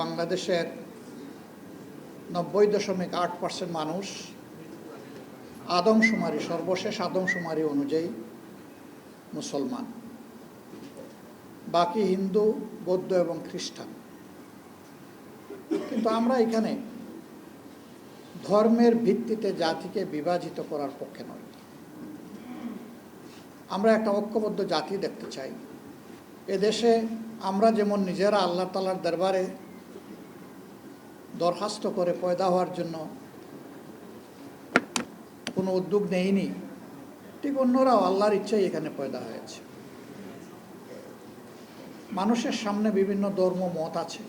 বাংলাদেশের নব্বই দশমিক আট পার্সেন্ট মানুষ আদমশুমারি, সর্বশেষ আদমশুমারি অনুযায়ী মুসলমান। বাকি হিন্দু, বৌদ্ধ এবং খ্রিস্টান। কিন্তু আমরা এখানে ধর্মের ভিত্তিতে জাতিকে বিভাজিত করার পক্ষে নয় আমরা একটা ঐক্যবদ্ধ জাতি দেখতে চাই। এদেশে আমরা যেমন নিজেরা আল্লাহ তালার দরবারে দরখাস্ত করে পয়দা হওয়ার জন্য কোনো উদ্যোগ নেইনি ঠিক অন্যরাও আল্লাহর ইচ্ছাই এখানে পয়দা হয়েছে। মানুষের সামনে বিভিন্ন ধর্ম, মত আছে।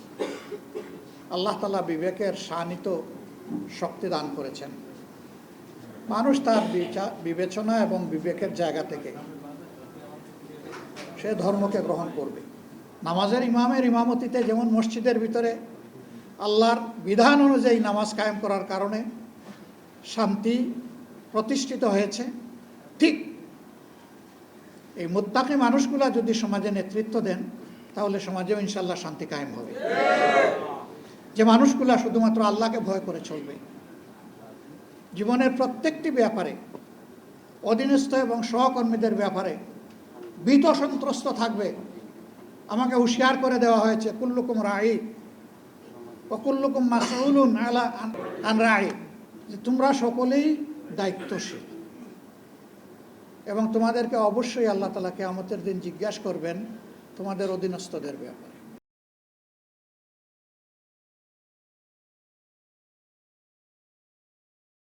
আল্লাহ তালা বিবেকের শানিত শক্তি দান করেছেন। মানুষ তার বিবেচনা এবং বিবেকের জায়গা থেকে সে ধর্মকে গ্রহণ করবে। নামাজের ইমামের ইমামতিতে যেমন মসজিদের ভিতরে আল্লাহর বিধান অনুযায়ী নামাজ কায়েম করার কারণে শান্তি প্রতিষ্ঠিত হয়েছে। ঠিক এই মুত্তাকি মানুষগুলা যদি সমাজে নেতৃত্ব দেন, তাহলে সমাজেও ইনশাল্লাহ শান্তি কায়েম হবে। যে মানুষগুলা শুধুমাত্র আল্লাহকে ভয় করে চলবে। জীবনের প্রত্যেকটি ব্যাপারে, অধীনস্থ এবং সহকর্মীদের ব্যাপারে ভীত সন্ত্রস্ত থাকবে। আমাকে হুঁশিয়ার করে দেওয়া হয়েছে, কুল্লুকুম রাই ও কুল্লুকুম মাসউলুন আলা আন- যে তোমরা সকলেই দায়িত্বশীল। এবং তোমাদেরকে অবশ্যই আল্লাহ তালাকে কেয়ামতের দিন জিজ্ঞাসা করবেন, তোমাদের অধীনস্থদের ব্যাপারে।